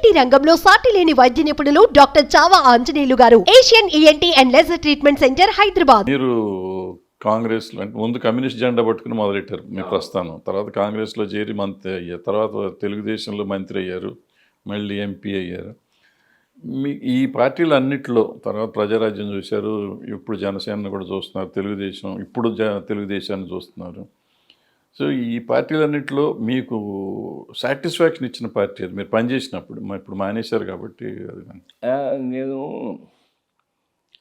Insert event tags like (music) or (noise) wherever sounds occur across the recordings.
ENT రంగంలో సాటి లేని వైద్య నిపుణులు డాక్టర్ చావా ఆంజనేయులు గారు? Asian ENT and laser treatment centre Hyderabad. మీరు కాంగ్రెస్లో అంటే ముందు కమ్యూనిస్ట్ జెండా పట్టుకుని మొదలెట్టారు మీ ప్రస్థానం. తర్వాత కాంగ్రెస్లో చేరి మంత్రి అయ్యారు. తర్వాత తెలుగుదేశంలో మంత్రి అయ్యారు. మళ్ళీ ఎంపీ అయ్యారు. మీ ఈ పార్టీలు అన్నిట్లో తర్వాత ప్రజారాజ్యం చూశారు. ఇప్పుడు జనసేనను కూడా చూస్తున్నారు. తెలుగుదేశం ఇప్పుడు జ తెలుగుదేశాన్ని చూస్తున్నారు. సో ఈ పార్టీలన్నింటిలో మీకు సాటిస్ఫాక్షన్ ఇచ్చిన పార్టీ అది. మీరు పనిచేసినప్పుడు మా ఇప్పుడు మానేశారు కాబట్టి అది నేను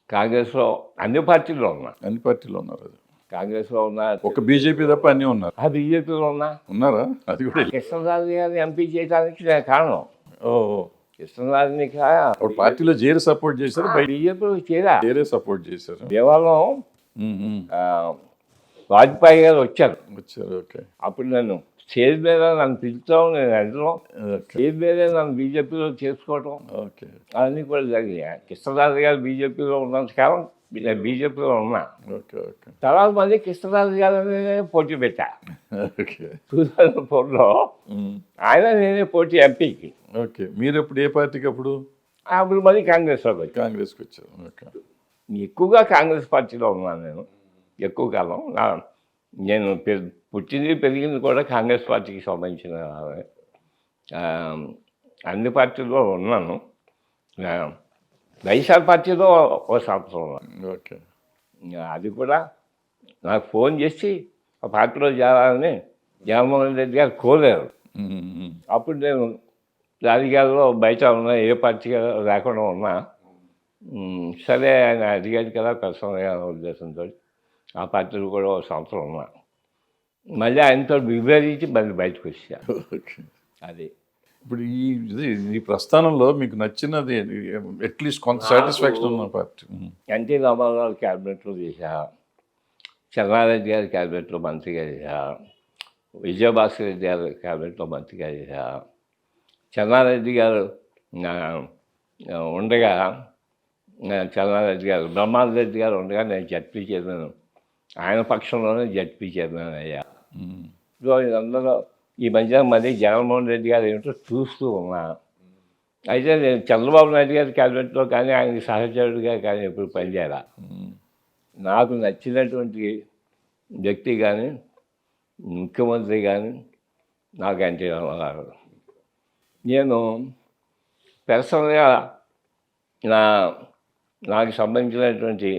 కాంగ్రెస్లో అన్ని పార్టీల్లో ఉన్నా. అన్ని పార్టీలో ఉన్నారు అది. కాంగ్రెస్లో ఉన్నా ఒక బీజేపీ తప్ప అన్నీ ఉన్నారు. ఆ బీజేపీలో ఉన్నా. ఉన్నారా? అది కూడా కృష్ణరాజు గారిని ఎంపీ చేయడానికి నేను కారణం. ఓ కృష్ణరాజుని పార్టీలో చేరి సపోర్ట్ చేశారు బీజేపీలో చేరా. చేరే సపోర్ట్ చేశారు. దేవాలయం వాజ్పేయి గారు వచ్చారు. వచ్చారు ఓకే. అప్పుడు నేను స్టేజ్ మీద నన్ను పిలుస్తాం నేను వెళ్ళడం స్టేజ్ మీద నన్ను బీజేపీలో చేసుకోవడం ఓకే. అవన్నీ కూడా జరిగాయి కృష్ణరాజు గారు బీజేపీలో ఉన్నంత కాలం నేను బీజేపీలో ఉన్నా. Okay okay. తర్వాత మళ్ళీ కృష్ణరాజు గారు పోటీ పెట్టా. ఓకే. టూ థౌజండ్ ఫోర్లో ఆయన నేనే పోటీ ఎంపీకి. ఓకే. మీరు ఎప్పుడు ఏ పార్టీకి అప్పుడు? అప్పుడు మళ్ళీ కాంగ్రెస్లోకి వచ్చాను కాంగ్రెస్కి వచ్చారు ఓకే. ఎక్కువగా కాంగ్రెస్ పార్టీలో ఉన్నాను నేను. ఎక్కువ కాలం. నా నేను పె- పుట్టింది పెరిగింది కూడా కాంగ్రెస్ పార్టీకి సంబంధించిన అన్ని పార్టీల్లో ఉన్నాను. వైఎస్ఆర్ పార్టీలో ఓ సంవత్సరం ఉన్నాను. ఓకే. అది కూడా నాకు ఫోన్ చేసి ఆ పార్టీలో చేరాలని జగన్మోహన్ రెడ్డి గారు కోరారు. అప్పుడు నేను రాజకీయాల్లో బయట ఉన్నా ఏ పార్టీ లేకుండా ఉన్నా. సరే ఆయన అడిగాడు కదా పర్సనల్గా ఉద్దేశంతో ఆ పార్టీలో కూడా ఒక సంవత్సరం ఉన్నా మళ్ళీ ఆయనతో విభేదించి మళ్ళీ బయటకు వచ్చా అది. ఇప్పుడు ఈ ఈ ప్రస్థానంలో మీకు నచ్చినది అట్లీస్ట్ కొంత సాటిస్ఫాక్షన్ ఉన్న పార్టీ. ఎన్టీ రామారావు క్యాబినెట్లో చేశా. చెన్నారెడ్డి గారి క్యాబినెట్లో మంత్రిగా చేశా. విజయభాస్కర్ రెడ్డి గారి క్యాబినెట్లో మంత్రిగా చేశా. చెన్నారెడ్డి గారు ఉండగా ఆ, చెన్నారెడ్డి గారు బ్రహ్మానంద రెడ్డి గారు ఉండగా నేను జడ్పీ చైర్మన్ ఆయన పక్షంలోనే జడ్పీ చైర్మన్ అయ్యా ఉమ్, సో ఇదందరూ ఈ మధ్య మళ్ళీ జగన్మోహన్ రెడ్డి గారు ఏమిటో చూస్తూ ఉన్నా అయితే నేను చంద్రబాబు నాయుడు గారి క్యాబినెట్లో కానీ ఆయన సహచరుడిగా కానీ ఎప్పుడు పనిచేయాల ఉమ్, నాకు నచ్చినటువంటి వ్యక్తి కానీ ముఖ్యమంత్రి కానీ నాకు ఎన్టీ రామారావు నేను పర్సనల్గా నా నాకు సంబంధించినటువంటి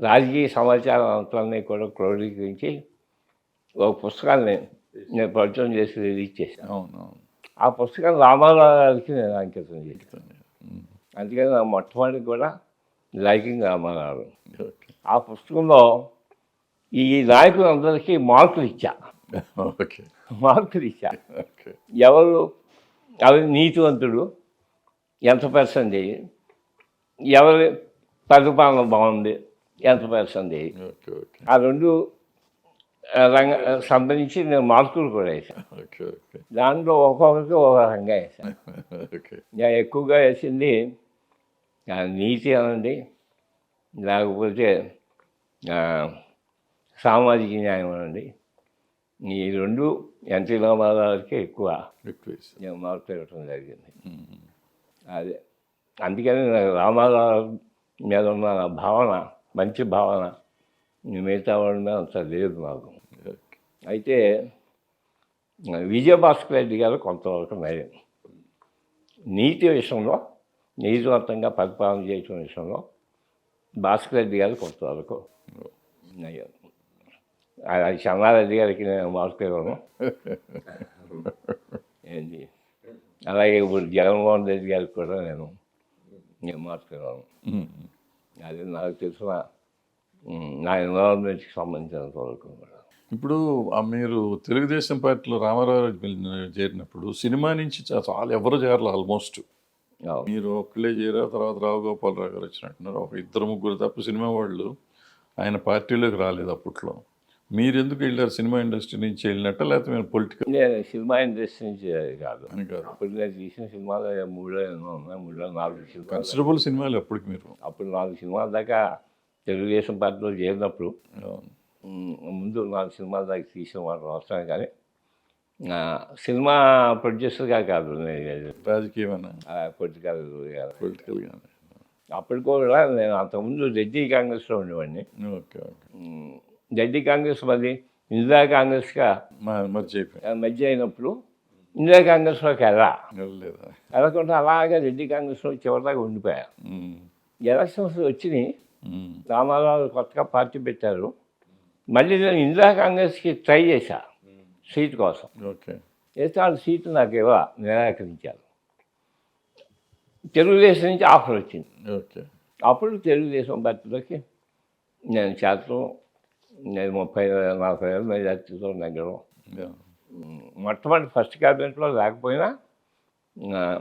రాజకీయ సమాచారం అంతాన్ని కూడా క్రోడీకరించి ఒక పుస్తకాన్ని నేను పరిచయం చేసి రిలీజ్ చేశాను. అవును అవును ఆ పుస్తకం రామారావు గారికి నేను అంకితం చేశాను. ఉమ్, అందుకని నా మొట్టమొదటి కూడా లైకింగ్ రామారావు. ఆ పుస్తకంలో ఈ నాయకులందరికీ మార్కులు ఇచ్చా. మార్కులు ఇచ్చా. ఎవరు? ఎవరి నీతివంతుడు ఎంత పర్సెంటేజ్ ఎవరి పరిపాలన బాగుంది ఎంత ఓకే ఆ రెండు రంగ సంబంధించి నేను మార్కులు కూడా వేసాను దాంట్లో ఒక్కొక్కరికి ఒక రంగా వేసాను నేను ఎక్కువగా వేసింది నీతి అనండి. లేకపోతే సామాజిక న్యాయం అనండి. ఈ రెండు ఎన్టీ రామారావుకి ఎక్కువ. నేను మార్పు ఇవ్వటం జరిగింది. అదే అందుకని నాకు రామారావు మీద ఉన్న నా భావన మంచి భావన మిగతా వాళ్ళ మీద అంత లేదు నాకు. అయితే విజయభాస్కర్ రెడ్డి గారు కొంతవరకు నయం నీతి విషయంలో నీతివంతంగా పరిపాలన చేయటం విషయంలో భాస్కర్ రెడ్డి గారు కొంతవరకు నయం అది చెన్నారెడ్డి గారికి నేను మార్చుకోను (laughs) ఏంటి అలాగే ఇప్పుడు జగన్మోహన్ రెడ్డి గారికి కూడా నేను నేను మార్చుకోను ఉమ్, అది నాకు తెలిసిన నా ఎన్విరాన్మెంట్కి సంబంధించినంత వరకు ఇప్పుడు మీరు తెలుగుదేశం పార్టీలో రామారావు చేరినప్పుడు సినిమా నుంచి చాలా ఎవరు చేరాలి ఆల్మోస్ట్. మీరు ఒక్కలే చేరారు తర్వాత రావు గోపాలరావు గారు వచ్చినట్టున్నారు. ఒక ఇద్దరు ముగ్గురు తప్ప సినిమా వాళ్ళు ఆయన పార్టీలోకి రాలేదు అప్పట్లో. మీరు ఎందుకు వెళ్ళారు సినిమా ఇండస్ట్రీ నుంచి వెళ్ళినట్ట? లేకపోతే మీరు పొలిటికల్ నేను సినిమా ఇండస్ట్రీ నుంచి కాదు. అని కాదు. అప్పుడు నేను తీసిన సినిమాలు మూడో ఎన్నో ఉన్నాయి మూడో నాలుగు సినిమాలు. కన్సిడరబుల్ సినిమాలు అప్పటికి మీరు. అప్పుడు నాలుగు సినిమాల దాకా తెలుగుదేశం పార్టీలో చేరినప్పుడు ముందు నాలుగు సినిమాల దాకా తీసిన వాళ్ళు అవసరం కానీ సినిమా ప్రొడ్యూసర్గా కాదు నేను రాజకీయమైన? పొలిటికల్ కాదు పొలిటికల్గా అప్పటికి కూడా నేను అంతకుముందు రెడ్డి కాంగ్రెస్లో ఉండేవాడిని. Okay okay. రెడ్డి కాంగ్రెస్ మరి ఇందిరా కాంగ్రెస్గా మధ్య అయినప్పుడు ఇందిరా కాంగ్రెస్లోకి వెళ్ళా. వెళ్ళలేదా? వెళ్ళకుండా అలాగే రెడ్డి కాంగ్రెస్లో చివరిదాకా ఉండిపోయా. ఉమ్, ఎలక్షన్స్ వచ్చినాయి. రామారావు కొత్తగా పార్టీ పెట్టారు. మళ్ళీ నేను ఇందిరా కాంగ్రెస్కి ట్రై చేశా సీట్ కోసం. అయితే వాళ్ళు సీటు నాకు ఇవ్వ నిరాకరించారు. తెలుగుదేశం నుంచి ఆఫర్ వచ్చింది. అప్పుడు తెలుగుదేశం పార్టీలోకి నేను శాతం నేను ముప్పై నలభై వేల మెజార్టీతో నెగ్గడం యా. మొట్టమొదటి ఫస్ట్ క్యాబినెట్లో లేకపోయినా ఆ,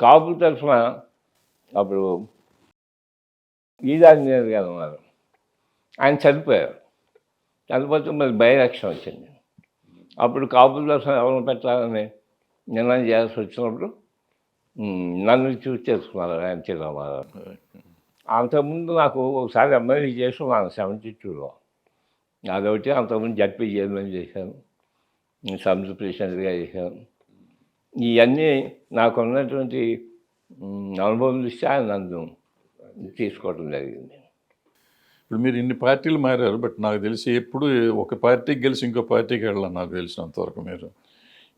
కాపు తరఫున అప్పుడు ఈదాంజనేయులు గారు ఉన్నారు. ఆయన చనిపోయారు. చనిపోతే మరి బై ఎలక్షన్ వచ్చింది. అప్పుడు కాపుల తరఫున ఎవరిని పెట్టాలని నిర్ణయం చేయాల్సి వచ్చినప్పుడు నన్ను చూస్ చేసుకున్నారు రామారావు ఓకే. అంతకుముందు నాకు ఒకసారి ఎమ్మెల్యే చేసుకున్నాను సెవెంటీ టూలో. అదొకటి అంతకుముందు జడ్పీ చైర్మన్ చేశాను సమితి ప్రెసిడెంట్గా చేశాను ఇవన్నీ నాకు ఉన్నటువంటి ఉమ్, అనుభవం దృష్ట్యా నన్ను తీసుకోవడం జరిగింది. ఇప్పుడు మీరు ఇన్ని పార్టీలు మారారు బట్ నాకు తెలిసి ఎప్పుడు ఒక పార్టీకి గెలిచి ఇంకో పార్టీకి వెళ్ళాలి నాకు తెలిసినంతవరకు మీరు.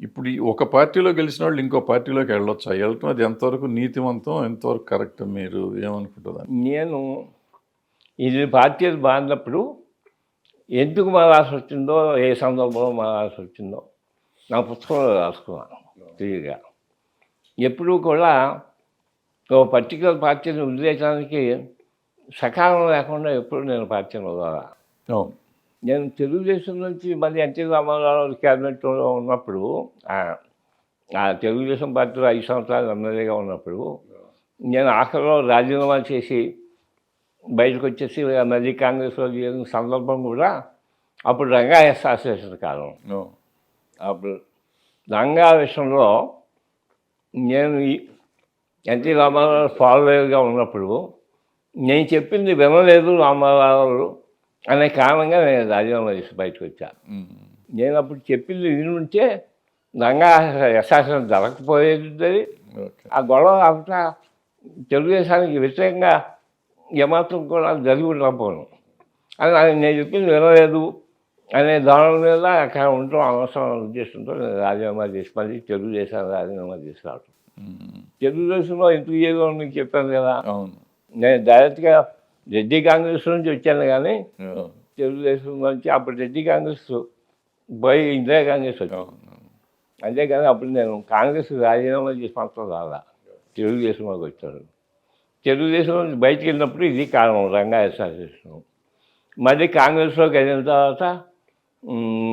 ఇప్పుడు ఒక పార్టీలో గెలిచిన వాళ్ళు ఇంకో పార్టీలోకి వెళ్ళొచ్చా? వెళ్ళటం అది ఎంతవరకు నీతివంతం ఎంతవరకు కరెక్ట్ మీరు ఏమనుకుంటుందా నేను ఇది పార్టీలు బాగినప్పుడు ఎందుకు మారాల్సి వచ్చిందో ఏ సందర్భంలో మారాల్సి వచ్చిందో నా పుస్తకంలో రాసుకున్నాను క్లియర్గా. ఎప్పుడూ కూడా ఒక పర్టికులర్ పార్టీని వదిలేయడానికి సకాలం లేకుండా ఎప్పుడు నేను పార్టీని వదలా నేను తెలుగుదేశం నుంచి మళ్ళీ ఎన్టీ రామారావు క్యాబినెట్లో ఉన్నప్పుడు ఆ- ఆ తెలుగుదేశం పార్టీలో ఐదు సంవత్సరాలు ఎమ్మెల్యేగా ఉన్నప్పుడు నేను ఆఖరిలో రాజీనామా చేసి బయటకు వచ్చేసి మళ్ళీ కాంగ్రెస్లో చేరిన సందర్భం కూడా అప్పుడు రంగా అసోసియేషన్ కాలం. అప్పుడు రంగా విషయంలో నేను ఎన్టీ రామారావు ఫాలోయర్గా ఉన్నప్పుడు నేను చెప్పింది వినలేదు రామారావు అనే కారణంగా నేను రాజీనామా చేసి బయటకు వచ్చాను ఉమ్. నేను అప్పుడు చెప్పింది విని ఉంటే రంగా యశాసనం జరగకపోయేది. ఆ గొడవ అంతా తెలుగుదేశానికి వ్యతిరేకంగా ఏమాత్రం కూడా జరిగి ఉండకపోను అని ఆయన నేను చెప్పింది వినలేదు అనే దాని మీద అక్కడ ఉండటం అవసరం ఉద్దేశంతో నేను రాజీనామా చేసి మళ్ళీ తెలుగుదేశాన్ని రాజీనామా చేసి రావటం. తెలుగుదేశంలో ఇంత ఏదో మీకు చెప్పాను కదా. నేను డైరెక్ట్గా రెడ్డి కాంగ్రెస్ నుంచి వచ్చాను కానీ. తెలుగుదేశం నుంచి అప్పుడు రెడ్డి కాంగ్రెస్ పోయి ఇందిరా కాంగ్రెస్ వచ్చాను అంతేకాని అప్పుడు నేను కాంగ్రెస్ రాజీనామా చేసి మాత్రం రాలా. తెలుగుదేశంలోకి వచ్చాను తెలుగుదేశం బయటికి వెళ్ళినప్పుడు ఇది కారణం రంగా అసోసియేషన్ మళ్ళీ కాంగ్రెస్లోకి వెళ్ళిన తర్వాత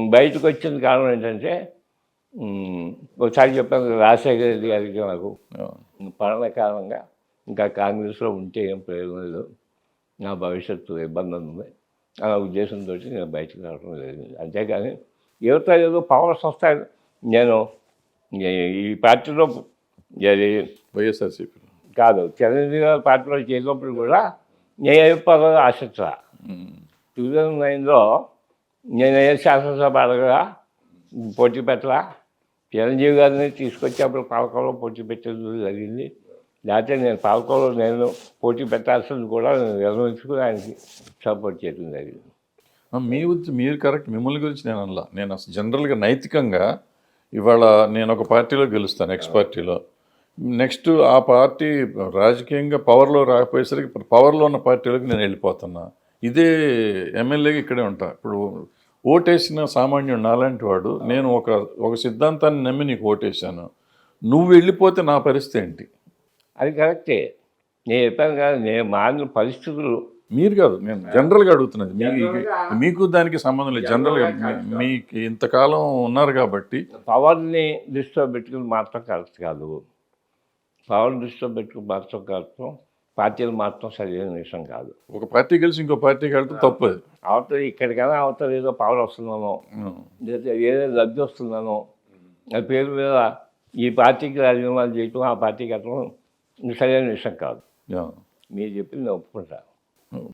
బయటకు వచ్చిన కారణం ఏంటంటే ఒకసారి చెప్పాను రాజశేఖర రెడ్డి గారికి నాకు పడన కారణంగా ఇంకా కాంగ్రెస్లో ఉంటే ఏం ప్రయోజనం లేదు. నా భవిష్యత్తు ఇబ్బంది ఉంది. అనే ఉద్దేశంతో నేను బయటకు రావడం జరిగింది. అంతేగాని యువత ఏదో పవర్స్ వస్తాయి నేను ఈ- పార్టీలో వైఎస్ఆర్సీపీ కాదు. చిరంజీవి గారు పార్టీలో చేసినప్పుడు కూడా నేను అయిపోవాలని ఆశించా. టూ థౌజండ్ నైన్లో నేను ఏ శాసనసభ అడగగా పోటీ పెట్టలా. చిరంజీవి గారిని తీసుకొచ్చేప్పుడు పాలకొల్లో పోటీ పెట్టేది జరిగింది. లేకపోతే నేను పాలకొల్లో నేను పోటీ పెట్టాల్సింది కూడా నేను నిర్వహించుకుని ఆయనకి సపోర్ట్ చేయడం జరిగింది. మీ గురించి మీరు కరెక్ట్ మిమ్మల్ని గురించి నేను అనలా. నేను అసలు జనరల్గా నైతికంగా ఇవాళ నేను ఒక పార్టీలో గెలుస్తాను ఎక్స్ పార్టీలో. నెక్స్ట్ ఆ పార్టీ రాజకీయంగా పవర్లో రాకపోయేసరికి ఇప్పుడు పవర్లో ఉన్న పార్టీలోకి నేను వెళ్ళిపోతున్నా. ఇదే ఎమ్మెల్యేగా ఇక్కడే ఉంటా. ఇప్పుడు ఓటేసిన సామాన్యుడు నాలాంటి వాడు నేను ఒక ఒక సిద్ధాంతాన్ని నమ్మి నీకు ఓటేశాను. నువ్వు వెళ్ళిపోతే నా పరిస్థితి ఏంటి? అది కరెక్టే నేను చెప్పాను కదా నేను మారిన పరిస్థితులు. మీరు కాదు నేను జనరల్గా అడుగుతున్నది. మీకు మీకు దానికి సంబంధం లేదు. జనరల్గా మీకు ఇంతకాలం ఉన్నారు కాబట్టి. పవర్ని దృష్టిలో పెట్టుకుని మాత్రం కరెక్ట్ కాదు. పవర్ దృష్టిలో పెట్టుకుని మాత్రం కరెక్ట్ పార్టీలు మాత్రం సరైన విషయం కాదు ఒక పార్టీ కలిసి ఇంకో పార్టీకి వెళ్తే తప్పు అవతల ఇక్కడికైనా అవతల ఏదో పవర్ వస్తుందనో ఉం. లేదా ఏదో లబ్ధి వస్తుందనో ఆ పేరు మీద ఈ పార్టీకి రాజీనామాలు చేయటం ఆ పార్టీకి అట్లా సరైన విషయం కాదు. మీరు చెప్పింది నేను ఒప్పుకుంటా ఉం.